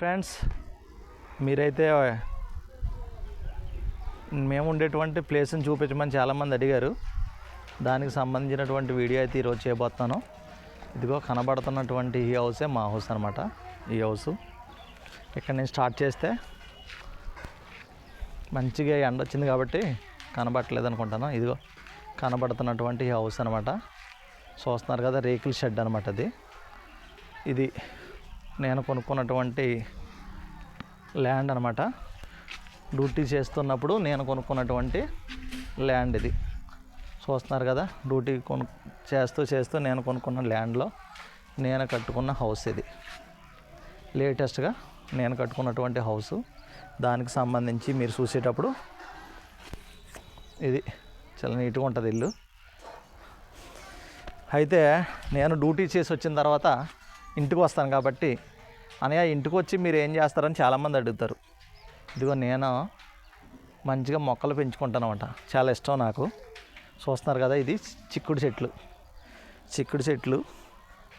Friends మీరైతే మేము ఉండేటువంటి ప్లేస్ని చూపించమని చాలామంది అడిగారు. దానికి సంబంధించినటువంటి వీడియో అయితే ఈరోజు చేయబోతున్నాను. ఇదిగో కనబడుతున్నటువంటి ఈ హౌసే మా హౌస్ అనమాట ఈ హౌస్. ఇక్కడ నేను స్టార్ట్ చేస్తే మంచిగా ఎండ వచ్చింది కాబట్టి కనబడట్లేదు అనుకుంటాను. ఇదిగో కనబడుతున్నటువంటి ఈ హౌస్ అనమాట చూస్తున్నారు కదా రేకుల షెడ్ అనమాట అది. ఇది నేను కొనుక్కున్నటువంటి ల్యాండ్ అనమాట డ్యూటీ చేస్తున్నప్పుడు నేను కొనుక్కున్నటువంటి ల్యాండ్ ఇది. చూస్తున్నారు కదా డ్యూటీ కొను చేస్తూ చేస్తూ నేను కొనుక్కున్న ల్యాండ్లో నేను కట్టుకున్న హౌస్ ఇది. లేటెస్ట్గా నేను కట్టుకున్నటువంటి హౌస్. దానికి సంబంధించి మీరు చూసేటప్పుడు ఇది చాలా నీట్గా ఉంటుంది ఇల్లు. అయితే నేను డ్యూటీ చేసి వచ్చిన తర్వాత ఇంటికి వస్తాను కాబట్టి అనయ్య ఇంటికి వచ్చి మీరు ఏం చేస్తారని చాలామంది అడుగుతారు. ఇదిగో నేను మంచిగా మొక్కలు పెంచుకుంటాను అనమాట చాలా ఇష్టం నాకు. చూస్తున్నారు కదా ఇది చిక్కుడు చెట్లు. చిక్కుడు చెట్లు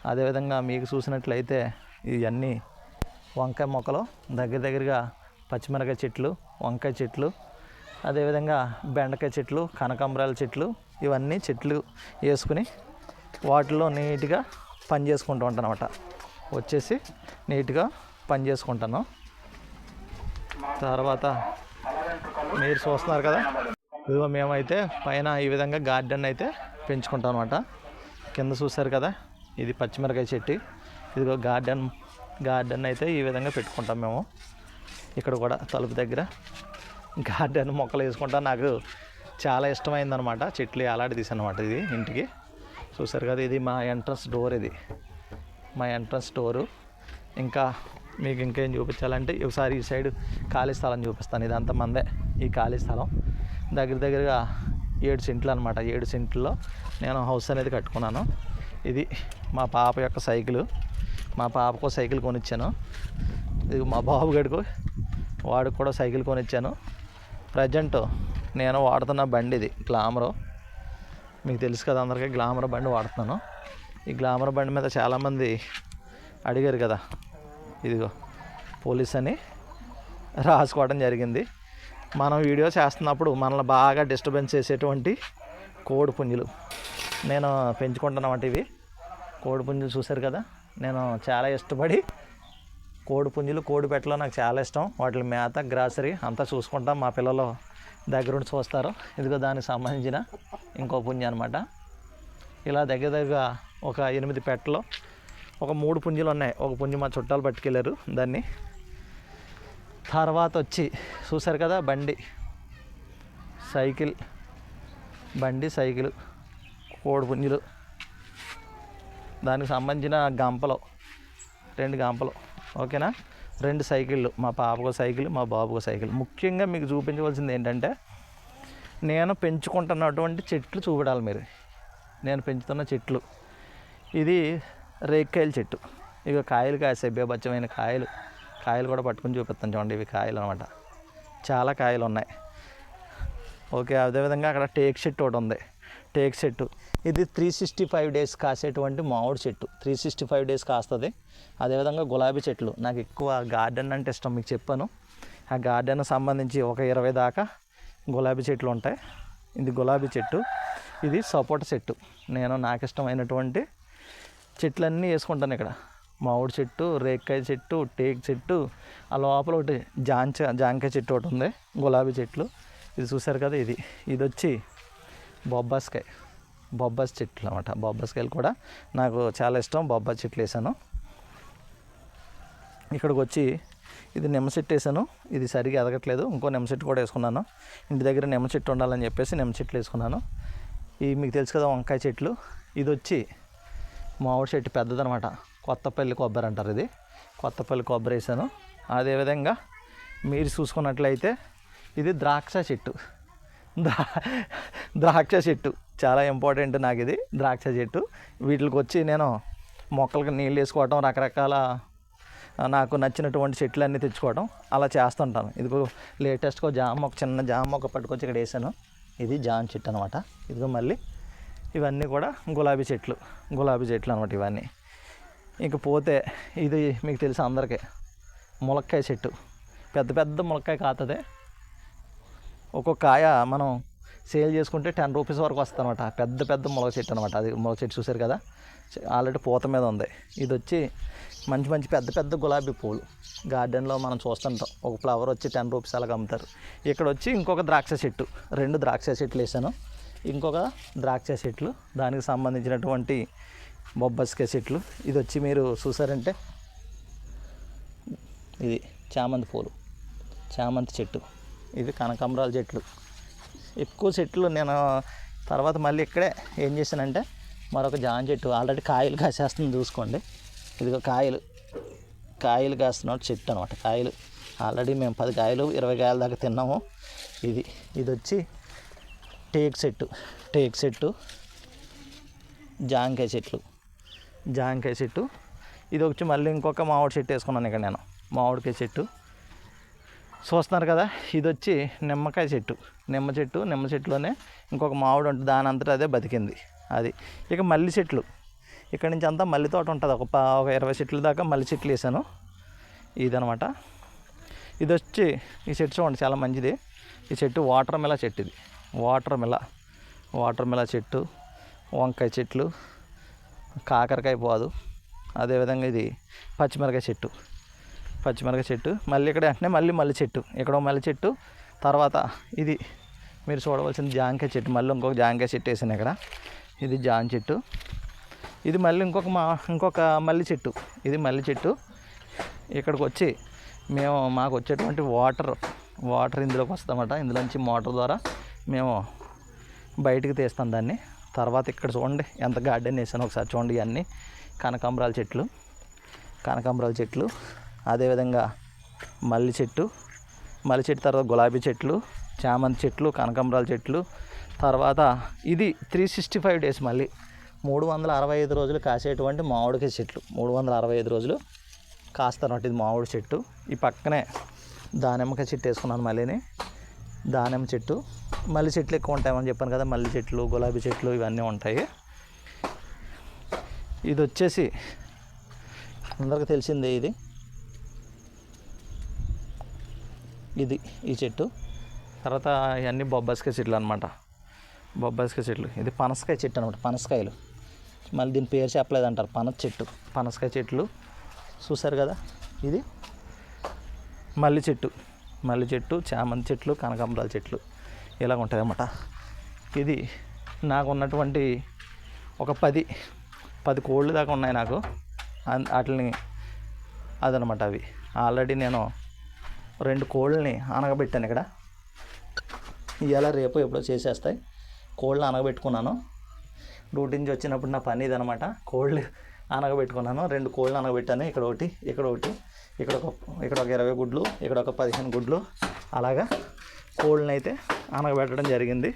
అదేవిధంగా మీకు చూసినట్లయితే ఇవన్నీ వంకాయ మొక్కలు దగ్గర దగ్గరగా పచ్చిమిరకాయ చెట్లు వంకాయ చెట్లు అదేవిధంగా బెండకాయ చెట్లు కనకాంబరాల చెట్లు ఇవన్నీ చెట్లు వేసుకుని వాటిలో నీట్గా పని చేసుకుంటూ ఉంటాను అనమాట వచ్చేసి నీట్గా పని చేసుకుంటాను. తర్వాత మీరు చూస్తున్నారు కదా? ఇదిగో మేమైతే పైన ఈ విధంగా గార్డెన్ అయితే పెంచుకుంటాం అనమాట కింద చూసారు కదా? ఇది పచ్చిమిరకాయ చెట్టు. ఇదిగో గార్డెన్ గార్డెన్ అయితే ఈ విధంగా పెట్టుకుంటాం మేము. ఇక్కడ కూడా తలుపు దగ్గర గార్డెన్ మొక్కలు వేసుకుంటా నాకు చాలా ఇష్టమైందనమాట. చెట్లు అలాంటి తీసానమాట ఇది ఇంటికి. చూసారు కదా ఇది మా ఎంట్రన్స్ డోర్ ఇది. మా ఎంట్రన్స్ డోరు ఇంకా మీకు ఇంకేం చూపించాలంటే ఒకసారి ఈ సైడ్ ఖాళీ స్థలం చూపిస్తాను. ఇదంతా మందే ఈ ఖాళీ స్థలం. దగ్గర దగ్గరగా ఏడు సెంట్లు అనమాట ఏడు సెంట్లలో నేను హౌస్ అనేది కట్టుకున్నాను. ఇది మా పాప యొక్క సైకిల్. మా పాపకు సైకిల్ కొనిచ్చాను. ఇది మా బాబు గడికి వాడికి కూడా సైకిల్ కొనిచ్చాను. ప్రజెంట్ నేను వాడుతున్న బండి ఇది గ్లామరు. మీకు తెలుసు కదా అందరికీ గ్లామర్ బండి వాడుతున్నాను. ఈ గ్లామర్ బండి మీద చాలామంది అడిగారు కదా ఇదిగో పోలీస్ అని రాసుకోవడం జరిగింది. మనం వీడియో చేస్తున్నప్పుడు మనల్ని బాగా డిస్టర్బెన్స్ చేసేటువంటి కోడి పుంజులు. నేను పెంచుకుంటున్నామంటే ఇవి. కోడి పుంజులు చూశారు కదా నేను చాలా ఇష్టపడి కోడి పుంజులు కోడి పెట్టలో నాకు చాలా ఇష్టం. వాటి మేత గ్రాసరీ అంతా చూసుకుంటాం మా పిల్లలు దగ్గరుండి చూస్తారు. ఇదిగో దానికి సంబంధించిన ఇంకో పుంజ అనమాట ఇలా దగ్గర దగ్గర ఒక ఎనిమిది పెట్టలు ఒక మూడు పుంజులు ఉన్నాయి. ఒక పుంజు మా చుట్టాలు పట్టుకెళ్ళారు దాన్ని. తర్వాత వచ్చి చూసారు కదా బండి. సైకిల్ బండి సైకిల్ కోడి పుంజులు. దానికి సంబంధించిన గంపలు రెండు గంపలు. ఓకేనా? రెండు సైకిళ్ళు మా పాపకు సైకిల్ మా బాబుకు సైకిల్. ముఖ్యంగా మీకు చూపించవలసింది ఏంటంటే నేను పెంచుకుంటున్నటువంటి చెట్లు చూపడాలి మీరు. నేను పెంచుతున్న చెట్లు. ఇది రేక్కాయల చెట్టు. ఇవి కాయలు కాసే బేబచ్చమైన కాయలు. కాయలు కూడా పట్టుకుని చూపిస్తాను చూడండి ఇవి కాయలు అనమాట చాలా కాయలు ఉన్నాయి. ఓకే అదేవిధంగా అక్కడ టేక్ చెట్టు ఒకటి ఉంది. టేక్ చెట్టు ఇది త్రీ సిక్స్టీ ఫైవ్ డేస్ కాసేటువంటి మామిడి చెట్టు. త్రీ సిక్స్టీ ఫైవ్ డేస్ కాస్తుంది. అదేవిధంగా గులాబీ చెట్లు. నాకు ఎక్కువ గార్డెన్ అంటే ఇష్టం మీకు చెప్పాను. ఆ గార్డెన్ సంబంధించి ఒక ఇరవై దాకా గులాబీ చెట్లు ఉంటాయి. ఇది గులాబీ చెట్టు. ఇది సపోటా చెట్టు. నేను నాకు ఇష్టమైనటువంటి చెట్లన్నీ వేసుకుంటాను ఇక్కడ. మామిడి చెట్టు రేక్కాయ చెట్టు టేక్ చెట్టు ఆ లోపల ఒకటి జాంచ జాంకాయ చెట్టు ఒకటి ఉంది. గులాబీ చెట్లు. ఇది చూసారు కదా ఇది. ఇది వచ్చి బొబ్బాస్కాయ బొబ్బాస్ చెట్లు అనమాట బొబ్బాస్కాయలు కూడా నాకు చాలా ఇష్టం. బొబ్బా చెట్లు వేసాను. ఇక్కడికి వచ్చి ఇది నిమ్మ చెట్టు వేసాను. ఇది సరిగా ఎదగట్లేదు. ఇంకో నిమ్మ చెట్టు కూడా వేసుకున్నాను. ఇంటి దగ్గర నిమ్మ చెట్టు ఉండాలని చెప్పేసి నిమ్మ చెట్లు వేసుకున్నాను. ఈ మీకు తెలుసు కదా వంకాయ చెట్లు. ఇది వచ్చి మామిడి చెట్టు పెద్దదనమాట. కొత్తపల్లి కొబ్బరి అంటారు ఇది. కొత్తపల్లి కొబ్బరి వేసాను. అదేవిధంగా మీరు చూసుకున్నట్లయితే ఇది ద్రాక్ష చెట్టు. ద్రా ద్రాక్ష చెట్టు. చాలా ఇంపార్టెంట్ నాకు ఇది ద్రాక్ష చెట్టు. వీటికి వచ్చి నేను మొక్కలకు నీళ్ళు వేసుకోవటం రకరకాల నాకు నచ్చినటువంటి చెట్లన్నీ తెచ్చుకోవడం అలా చేస్తుంటాను. ఇదిగో లేటెస్ట్గా జామ ఒక చిన్న జామ ఒక పట్టుకొచ్చి ఇక్కడ వేసాను. ఇది జామ చెట్టు అనమాట ఇదిగో మళ్ళీ ఇవన్నీ కూడా గులాబీ చెట్లు గులాబీ చెట్లు అనమాట ఇవన్నీ. ఇంక పోతే ఇది మీకు తెలుసు అందరికీ ములక్కాయ చెట్టు. పెద్ద పెద్ద ములక్కాయ కాతదే. ఒక్కొక్క కాయ మనం సేల్ చేసుకుంటే టెన్ రూపీస్ వరకు వస్తుంది అనమాట పెద్ద పెద్ద మొలక చెట్టు అనమాట అది మొలక చెట్టు చూసారు కదా? ఆల్రెడీ పూత మీద ఉంది. ఇది వచ్చి మంచి మంచి పెద్ద పెద్ద గులాబీ పూలు. గార్డెన్లో మనం చూస్తుంటాం. ఒక ఫ్లవర్ వచ్చి టెన్ రూపీస్ అలాగ అమ్ముతారు. ఇక్కడ వచ్చి ఇంకొక ద్రాక్ష చెట్టు. రెండు ద్రాక్ష చెట్లు వేసాను. ఇంకొక ద్రాక్ష చెట్లు. దానికి సంబంధించినటువంటి బొబ్బస్కాయ చెట్లు. ఇది వచ్చి మీరు చూసారంటే ఇది చామంతి పూలు. చామంతి చెట్టు. ఇది కనకాంబరాల చెట్లు. ఎక్కువ చెట్లు నేను తర్వాత మళ్ళీ ఇక్కడే ఏం చేశానంటే మరొక జామ చెట్టు ఆల్రెడీ కాయలు కాసేస్తుంది చూసుకోండి. ఇదిగో కాయలు. కాయలు కాస్తున్న చెట్టు అనమాట కాయలు. ఆల్రెడీ మేము పది కాయలు ఇరవై కాయల దాకా తిన్నాము. ఇది ఇది వచ్చి టేక్ చెట్టు టేక్ చెట్టు జాంకాయ చెట్లు జాంకాయ చెట్టు. ఇది వచ్చి మళ్ళీ ఇంకొక మామిడి చెట్టు వేసుకున్నాను ఇక్కడ నేను మామిడికాయ చెట్టు. చూస్తున్నారు కదా ఇది వచ్చి నిమ్మకాయ చెట్టు. నిమ్మ చెట్టు నిమ్మ చెట్టులోనే ఇంకొక మామిడి ఉంటుంది దాని అంతటా అదే బతికింది అది. ఇక మల్లి చెట్లు. ఇక్కడ నుంచి అంతా మల్లి తోట ఉంటుంది. ఒక ఒక ఇరవై చెట్ల దాకా మల్లి చెట్లు వేసాను. ఇదనమాట. ఇది వచ్చి ఈ చెట్టు చూడండి చాలా మంచిది. ఈ చెట్టు వాటర్ మెల చెట్టు ఇది. వాటర్ మెల వాటర్ మెల చెట్టు వంకాయ చెట్లు కాకరకాయ పోదు. అదేవిధంగా ఇది పచ్చిమిరకాయ చెట్టు. పచ్చిమిరక చెట్టు మళ్ళీ ఇక్కడ వెంటనే మళ్ళీ మల్లె చెట్టు. ఇక్కడ ఒక చెట్టు తర్వాత ఇది మీరు చూడవలసిన జాంకాయ చెట్టు. మళ్ళీ ఇంకొక జాంకాయ చెట్టు వేసాను ఇక్కడ. ఇది జామ చెట్టు. ఇది మళ్ళీ ఇంకొక మా ఇంకొక మల్లి చెట్టు. ఇది మల్లి చెట్టు. ఇక్కడికి వచ్చి మేము మాకు వచ్చేటువంటి వాటర్ వాటర్ ఇందులోకి వస్తామట ఇందులోంచి మోటార్ ద్వారా మేము బయటికి తీస్తాం దాన్ని. తర్వాత ఇక్కడ చూడండి ఎంత గార్డెన్ వేసాను ఒకసారి చూడండి ఇవన్నీ. కనకాంబరాల చెట్లు కనకాంబరాల చెట్లు. అదేవిధంగా మల్లి చెట్టు మల్లి చెట్టు తర్వాత గులాబీ చెట్లు చామంతి చెట్లు కనకాంబరాల చెట్లు. తర్వాత ఇది త్రీ సిక్స్టీ ఫైవ్ డేస్ మళ్ళీ. మూడు వందల అరవై ఐదు రోజులు కాసేటువంటి మామిడికాయ చెట్లు. మూడు వందల అరవై ఐదు రోజులు కాస్తారన్నమాట ఇది మామిడి చెట్టు. ఈ పక్కనే దానిమ్మకాయ చెట్టు వేసుకున్నాను మళ్ళీని దానిమ్మ చెట్టు. మల్లి చెట్లు ఎక్కువ ఉంటాయని చెప్పాను కదా మల్లి చెట్లు గులాబీ చెట్లు ఇవన్నీ ఉంటాయి. ఇది వచ్చేసి అందరికీ తెలిసిందే ఇది. ఇది ఈ చెట్టు. తర్వాత ఇవన్నీ బొబ్బాస్కాయ చెట్లు అనమాట బొబ్బాస్కాయ చెట్లు. ఇది పనసకాయ చెట్టు అనమాట పనసకాయలు. మళ్ళీ దీని పేరు చెప్పలేదు అంటారు పనస చెట్టు. పనసకాయ చెట్లు. చూసారు కదా? ఇది మల్లి చెట్టు. మల్లి చెట్టు చామంతి చెట్లు కనకాంబరాల చెట్లు. ఇలా ఉంటాయి అన్నమాట. ఇది నాకు ఉన్నటువంటి ఒక పది పది కోళ్ళు దాకా ఉన్నాయి నాకు. అన్- వాటిని అదనమాట అవి. ఆల్రెడీ నేను రెండు కోళ్ళని అనగబెట్టాను ఇక్కడ. ఇవాళ రేపు ఎప్పుడో చేసేస్తాయి. కోళ్ళని అనగబెట్టుకున్నాను డ్యూటీ నుంచి వచ్చినప్పుడు నా పని ఇదనమాట. కోళ్ళు అనగబెట్టుకున్నాను రెండు కోళ్ళు అనగబెట్టాను ఇక్కడ ఒకటి ఇక్కడ ఒకటి ఇక్కడ ఒక ఇక్కడ ఒక ఇరవై గుడ్లు ఇక్కడ ఒక పదిహేను గుడ్లు. అలాగా కోళ్ళని అయితే అనగబెట్టడం జరిగింది.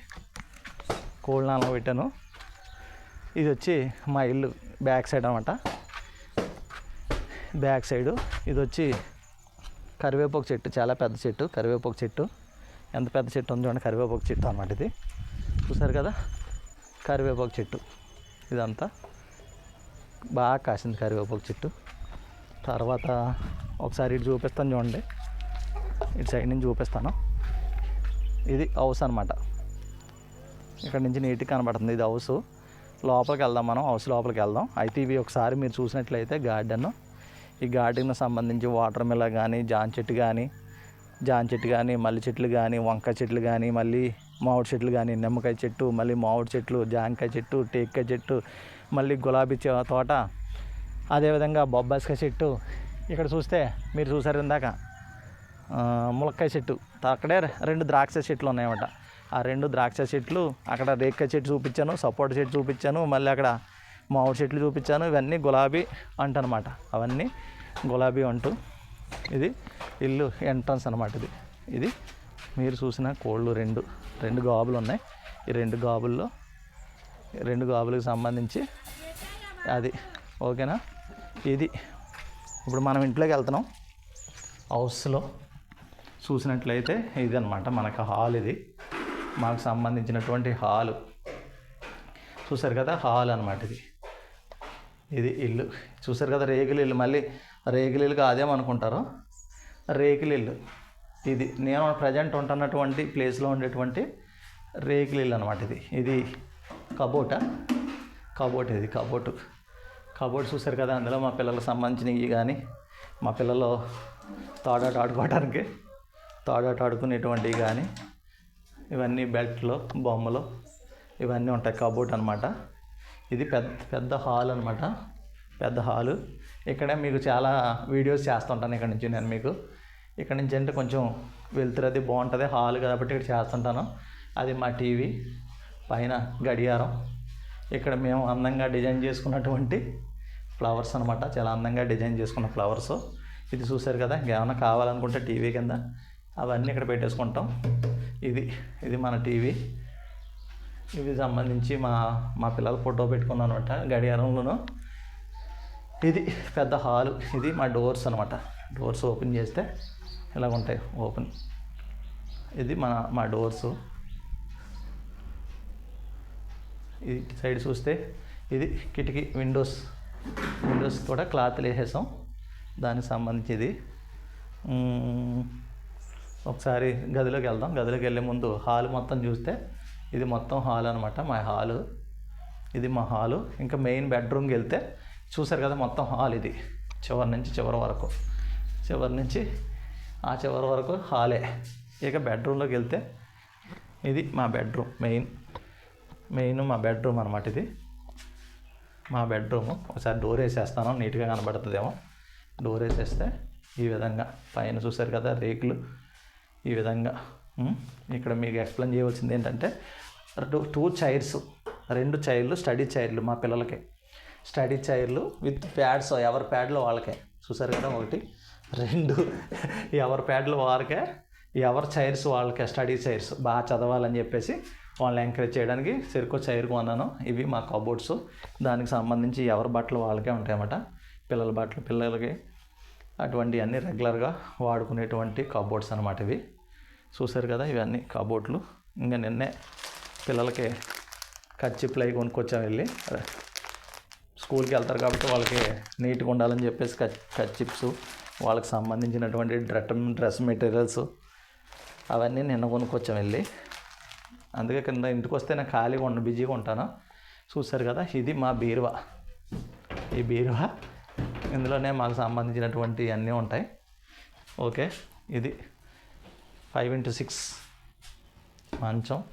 కోళ్ళని అనగబెట్టాను ఇది వచ్చి మా ఇల్లు బ్యాక్ సైడ్ అనమాట. Back side. ఇది వచ్చి కరివేపాకు చెట్టు చాలా పెద్ద చెట్టు కరివేపాకు చెట్టు. ఎంత పెద్ద చెట్టు ఉంది చూడండి కరివేపాకు చెట్టు అనమాట ఇది. చూసారు కదా? కరివేపాకు చెట్టు. ఇదంతా బాగా కాసింది కరివేపాకు చెట్టు. తర్వాత ఒకసారి ఇటు చూపిస్తాను చూడండి. ఇటు సైడ్ నుంచి చూపిస్తాను. ఇది హౌస్ అనమాట ఇక్కడ నుంచి నీట్గా కనబడుతుంది. ఇది హౌస్. లోపలికి వెళ్దాం మనం. హౌస్ లోపలికి వెళ్దాం. అయితే ఇవి ఒకసారి మీరు చూసినట్లయితే గార్డెన్. ఈ గార్డెన్కి సంబంధించి వాటర్ మిల్ల కానీ జాన్ చెట్టు కానీ జాన్ చెట్టు కానీ మల్లి చెట్లు కానీ వంకాయ చెట్లు కానీ మళ్ళీ మామిడి చెట్లు కానీ నిమ్మకాయ చెట్టు మళ్ళీ మామిడి చెట్లు జాంకాయ చెట్టు టేక్కాయ చెట్టు మళ్ళీ గులాబీ చె- తోట అదేవిధంగా బొబ్బాస్కాయ చెట్టు. ఇక్కడ చూస్తే మీరు చూసారు ఇందాక. ములక్కాయ చెట్టు. అక్కడే రెండు ద్రాక్ష చెట్లు ఉన్నాయన్నమాట. ఆ రెండు ద్రాక్ష చెట్లు అక్కడ రేక్కాయ చెట్టు చూపించాను సపోటా చెట్టు చూపించాను మళ్ళీ అక్కడ మామిడి చెట్లు చూపించాను ఇవన్నీ గులాబీ అంట అనమాట అవన్నీ గులాబీ అంటూ ఇది ఇల్లు ఎంట్రన్స్ అనమాట ఇది. ఇది మీరు చూసిన కోళ్ళు రెండు. రెండు గాబులు ఉన్నాయి. ఈ రెండు గాబుల్లో ఈ రెండు గాబులకు సంబంధించి అది. ఓకేనా? ఇది. ఇప్పుడు మనం ఇంట్లోకి వెళ్తున్నాం. హౌస్లో చూసినట్లయితే ఇది అనమాట మనకు హాల్ ఇది. మాకు సంబంధించినటువంటి హాలు. చూసారు కదా? హాల్ అనమాట ఇది. ఇది ఇల్లు. చూసారు కదా? రేగులు ఇల్లు. మళ్ళీ రేగుల ఇల్లు కాదేమో అనుకుంటారు ఇది నేను ప్రజెంట్ ఉంటున్నటువంటి ప్లేస్లో ఉండేటువంటి రేకుల అనమాట ఇది. ఇది కబోట. కబోట్ ఇది కబోటు. కబోర్డ్ చూసారు కదా అందులో మా పిల్లలకు సంబంధించినవి కానీ మా పిల్లలు తాడాట ఆడుకోవడానికి తాడాట ఆడుకునేటువంటివి కానీ ఇవన్నీ బెల్ట్లు బొమ్మలు ఇవన్నీ ఉంటాయి కబోర్డ్ అనమాట ఇది పెద్ద పెద్ద హాల్ అనమాట పెద్ద హాలు. ఇక్కడ మీకు చాలా వీడియోస్ చేస్తుంటాను ఇక్కడ నుంచి నేను మీకు. ఇక్కడ నుంచి అంటే కొంచెం వెళ్తురది బాగుంటుంది హాల్ కాబట్టి ఇక్కడ చేస్తుంటాను. అది మా టీవీ పైన గడియారం. ఇక్కడ మేము అందంగా డిజైన్ చేసుకున్నటువంటి ఫ్లవర్స్ అనమాట చాలా అందంగా డిజైన్ చేసుకున్న ఫ్లవర్స్ ఇది చూసారు కదా ఇంకేమైనా కావాలనుకుంటే టీవీ కింద అవన్నీ ఇక్కడ పెట్టేసుకుంటాం. ఇది ఇది మన టీవీ ఇవి సంబంధించి మా మా పిల్లల ఫోటో పెట్టుకున్నాను అనమాట గడియారంలోనూ. ఇది పెద్ద హాలు. ఇది మా డోర్స్ అనమాట డోర్స్ ఓపెన్ చేస్తే ఇలా ఉంటాయి ఓపెన్. ఇది మన మా డోర్సు. ఇది సైడ్ చూస్తే ఇది కిటికీ విండోస్. విండోస్ కూడా క్లాత్లు వేసేసాం దానికి సంబంధించి ఇది ఒకసారి గదిలోకి వెళ్దాం. గదిలోకి వెళ్ళే ముందు హాల్ మొత్తం చూస్తే ఇది మొత్తం హాల్ అనమాట మా హాలు. ఇది మా హాలు. ఇంకా మెయిన్ బెడ్రూమ్కి వెళ్తే చూశారు కదా మొత్తం హాల్ ఇది. చివరి నుంచి చివరి వరకు. చివరి నుంచి ఆ చివరి వరకు హాలే. ఇక బెడ్రూమ్లోకి వెళ్తే ఇది మా బెడ్రూమ్ మెయిన్. మెయిన్ మా బెడ్రూమ్ అనమాట ఇది. మా బెడ్రూమ్. ఒకసారి డోర్ వేసేస్తాను నీట్గా కనబడుతుందేమో. డోర్ వేసేస్తే ఈ విధంగా పైన చూశారు కదా రేకులు. ఈ విధంగా ఇక్కడ మీకు ఎక్స్ప్లెయిన్ చేయవలసింది ఏంటంటే టూ టూ చైర్స్ రెండు చైర్లు స్టడీ చైర్లు మా పిల్లలకి. స్టడీ చైర్లు విత్ ప్యాడ్స్ ఎవరి ప్యాడ్లు వాళ్ళకే. చూసారు కదా ఒకటి రెండు ఎవరి ప్యాడ్లు వారికే ఎవరి చైర్స్ వాళ్ళకే స్టడీ చైర్స్. బాగా చదవాలని చెప్పేసి వాళ్ళని ఎంకరేజ్ చేయడానికి సరికో చైర్ కొన్నాను. ఇవి మా కబోర్డ్స్. దానికి సంబంధించి ఎవరి బట్టలు వాళ్ళకే ఉంటాయన్నమాట. పిల్లల బట్టలు పిల్లలకి అటువంటి అన్నీ రెగ్యులర్గా వాడుకునేటువంటి కబోర్డ్స్ అనమాట ఇవి. చూసారు కదా ఇవన్నీ కబోర్డ్లు. ఇంకా నిన్నే పిల్లలకి కచ్చిప్లు అవి కొనుక్కొచ్చాం వెళ్ళి. స్కూల్కి వెళ్తారు కాబట్టి వాళ్ళకి నీట్గా ఉండాలని చెప్పేసి కచ్ చిప్స్ వాళ్ళకి సంబంధించినటువంటి డ్రెట్ డ్రెస్ మెటీరియల్స్ అవన్నీ నిన్న కొనుక్కొచ్చాం వెళ్ళి. అందుకే కింద ఇంటికి వస్తే నేను ఖాళీగా ఉండను బిజీగా ఉంటాను. చూసారు కదా ఇది మా బీరువా. ఈ బీరువా ఇందులోనే మాకు సంబంధించినటువంటి అన్నీ ఉంటాయి. ఓకే ఇది ఫైవ్ ఇంటూ సిక్స్ మంచం.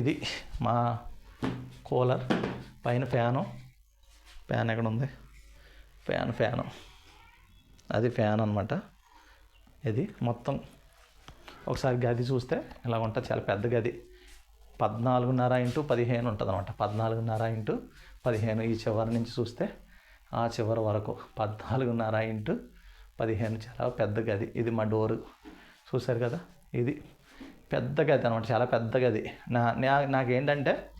ఇది మా కూలర్ పైన ఫ్యాను. ఫ్యాన్ ఎక్కడ ఉంది ఫ్యాన్ ఫ్యాను. అది ఫ్యాన్ అనమాట ఇది మొత్తం. ఒకసారి గది చూస్తే ఇలా ఉంటుంది. చాలా పెద్ద గది. పద్నాలుగున్నర ఇంటూ పదిహేను ఉంటుంది అనమాట పద్నాలుగున్నర ఇంటూ పదిహేను. ఈ చివరి నుంచి చూస్తే ఆ చివరి వరకు. పద్నాలుగున్నర ఇంటూ పదిహేను. చాలా పెద్ద గది. ఇది మా డోరు. చూశారు కదా? ఇది పెద్ద గది అనమాట చాలా పెద్ద గది. నా నా- నాకేంటంటే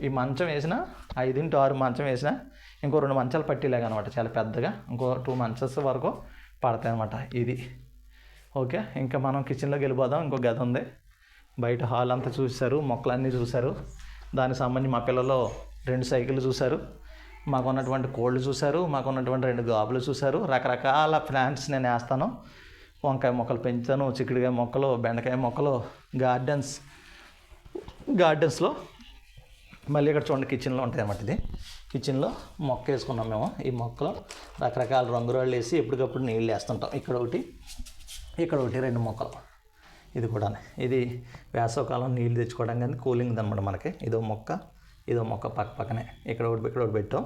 ఈ మంచం వేసిన ఐదింటి ఆరు మంచం వేసిన ఇంకో రెండు మంచాలు పట్టిలేక అనమాట చాలా పెద్దగా. ఇంకో టూ మంచెస్ వరకు పడతాయి అనమాట ఇది. ఓకే ఇంకా మనం కిచెన్లోకి వెళ్ళిపోదాం. ఇంకో గది ఉంది. బయట హాల్ అంతా చూశారు మొక్కలన్నీ చూశారు. దానికి సంబంధించి మా పిల్లలు రెండు సైకిళ్ళు చూశారు. మాకున్నటువంటి కోళ్ళు చూశారు మాకున్నటువంటి రెండు గాబులు చూశారు. రకరకాల ప్లాంట్స్ నేను వేస్తాను. వంకాయ మొక్కలు పెంచాను చిక్కుడుకాయ మొక్కలు బెండకాయ మొక్కలు గార్డెన్స్ గార్డెన్స్లో మళ్ళీ ఇక్కడ చూడండి కిచెన్లో ఉంటాయి అన్నమాట ఇది. కిచెన్లో మొక్క వేసుకున్నాం మేము. ఈ మొక్కలో రకరకాల రంగురాళ్ళు వేసి ఎప్పటికప్పుడు నీళ్ళు వేస్తుంటాం. ఇక్కడ ఒకటి ఇక్కడ ఒకటి రెండు మొక్కలు. ఇది కూడా ఇది వేసవకాలం నీళ్ళు తెచ్చుకోవడం కానీ కూలింగ్ అనమాట మనకి. ఇదో మొక్క ఇదో మొక్క పక్క పక్కనే. ఇక్కడ ఒకటి ఇక్కడ ఒకటి పెట్టాం.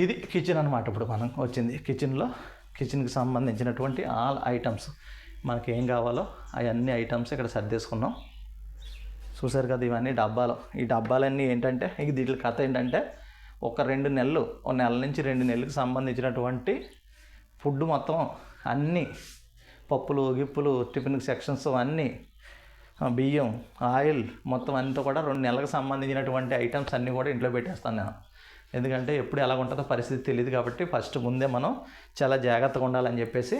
ఇది కిచెన్ అనమాట ఇప్పుడు మనం వచ్చింది. కిచెన్లో కిచెన్కి సంబంధించినటువంటి ఆల్ ఐటమ్స్ మనకి ఏం కావాలో అవన్నీ ఐటమ్స్ ఇక్కడ సర్దేసుకున్నాం. చూసారు కదా ఇవన్నీ డబ్బాలు. ఈ డబ్బాలన్నీ ఏంటంటే ఇది దీంట్లో కథ ఏంటంటే ఒక రెండు నెలలు ఒక నెల నుంచి రెండు నెలలకు సంబంధించినటువంటి ఫుడ్ మొత్తం అన్నీ పప్పులు గిప్పులు టిఫిన్ సెక్షన్స్ అన్నీ బియ్యం ఆయిల్ మొత్తం అంతా కూడా రెండు నెలలకు సంబంధించినటువంటి ఐటమ్స్ అన్నీ కూడా ఇంట్లో పెట్టేస్తాను నేను. ఎందుకంటే ఎప్పుడు ఎలా ఉంటుందో పరిస్థితి తెలియదు కాబట్టి ఫస్ట్ ముందే మనం చాలా జాగ్రత్తగా ఉండాలని చెప్పేసి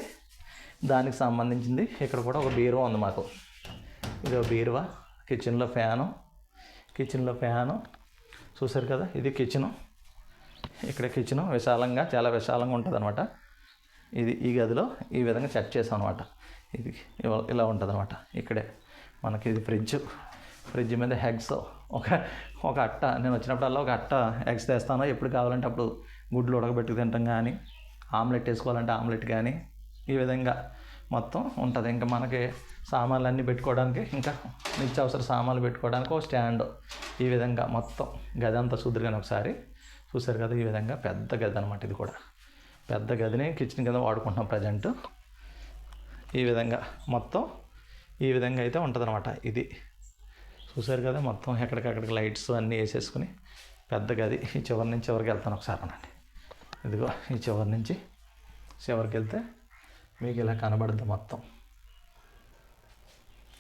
దానికి సంబంధించింది ఇక్కడ కూడా ఒక బీరువా ఉంది మాకు. ఇది ఒక బీరువా కిచెన్లో ఫ్యాను కిచెన్లో ఫ్యాను. చూసారు కదా ఇది కిచెను ఇక్కడ కిచెన్ విశాలంగా చాలా విశాలంగా ఉంటుంది అనమాట ఇది ఈ గదిలో ఈ విధంగా సెట్ చేసాం అనమాట ఇది ఇలా ఉంటుంది అనమాట ఇక్కడే మనకి ఇది ఫ్రిడ్జ్ ఫ్రిడ్జ్ మీద ఎగ్స్ ఒక ఒక అట్ట. నేను వచ్చినప్పుడల్లా ఒక అట్ట ఎగ్స్ తెస్తాను. ఎప్పుడు కావాలంటే అప్పుడు గుడ్లు ఉడకబెట్టుకు తింటాం కానీ ఆమ్లెట్ వేసుకోవాలంటే ఆమ్లెట్ కానీ ఈ విధంగా మొత్తం ఉంటుంది. ఇంకా మనకి సామాన్లు అన్నీ పెట్టుకోవడానికి ఇంకా నిత్యావసర సామాన్లు పెట్టుకోవడానికి ఒక స్టాండ్. ఈ విధంగా మొత్తం గది అంతా కానీ ఒకసారి చూసారు కదా ఈ విధంగా పెద్ద గది అనమాట ఇది కూడా. పెద్ద గదిని కిచెన్ కింద వాడుకుంటున్నాం ప్రజెంట్ ఈ విధంగా మొత్తం ఈ విధంగా అయితే ఉంటుందన్నమాట ఇది. చూసారు కదా మొత్తం ఎక్కడికక్కడికి లైట్స్ అన్నీ వేసేసుకుని పెద్ద గది ఈ చివరి నుంచి చివరికి వెళ్తాను ఒకసారి అనండి. ఇదిగో ఈ చివరి నుంచి చివరికి వెళ్తే మీకు ఇలా కనబడుద్ది మొత్తం.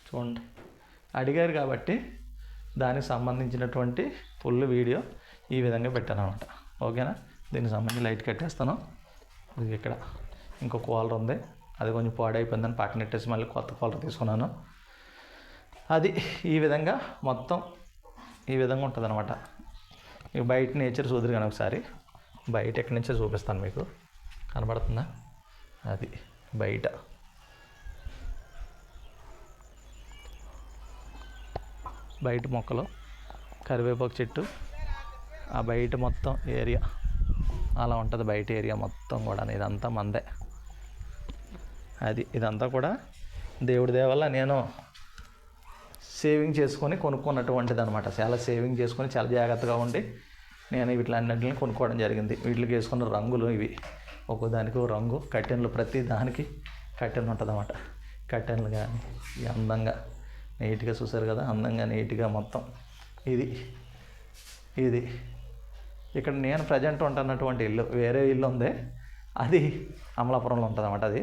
చూడండి. అడిగారు కాబట్టి దానికి సంబంధించినటువంటి ఫుల్ వీడియో ఈ విధంగా పెట్టాను అనమాట ఓకేనా? దీనికి సంబంధించి లైట్ కట్టేస్తాను. ఇది ఇక్కడ ఇంకో కూలర్ ఉంది. అది కొంచెం పాడైపోయిందని పక్కన పెట్టేసి మళ్ళీ కొత్త కూలర్ తీసుకున్నాను. అది ఈ విధంగా మొత్తం ఈ విధంగా ఉంటుంది అనమాట బయట నేచర్ చూద్దరు కానీ ఒకసారి. బయట ఎక్కడి నుంచో చూపిస్తాను మీకు. కనబడుతుందా? అది బయట. బయట మొక్కలు కరివేపాకు చెట్టు ఆ బయట మొత్తం ఏరియా. అలా ఉంటుంది బయట ఏరియా మొత్తం కూడా. ఇదంతా మందే. అది ఇదంతా కూడా దేవుడి దేవల్ల నేను సేవింగ్ చేసుకొని కొనుక్కున్నటువంటిది అనమాట చాలా సేవింగ్ చేసుకొని చాలా జాగ్రత్తగా ఉండి నేను వీటిలన్నింటిని కొనుక్కోవడం జరిగింది. వీటికి వేసుకున్న రంగులు ఇవి. ఒక్కో దానికి ఒక రంగు కట్టెన్లు ప్రతి దానికి కట్టెన్ ఉంటుంది అన్నమాట కట్టెన్లు కానీ అందంగా నీట్గా చూసారు కదా అందంగా నీట్గా మొత్తం. ఇది ఇది ఇక్కడ నేను ప్రజెంట్ ఉంటున్నటువంటి ఇల్లు వేరే ఇల్లు ఉంది. అది అమలాపురంలో ఉంటుంది అన్నమాట అది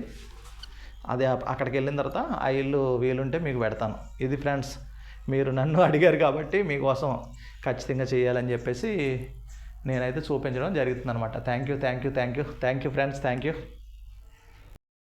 అది అక్కడికి వెళ్ళిన తర్వాత ఆ ఇల్లు వీలుంటే మీకు పెడతాను. ఇది ఫ్రెండ్స్ మీరు నన్ను అడిగారు కాబట్టి మీకోసం ఖచ్చితంగా చేయాలని చెప్పేసి నేనైతే చూపించడం జరుగుతుంది అనమాట thank you thank you thank you thank you friends thank you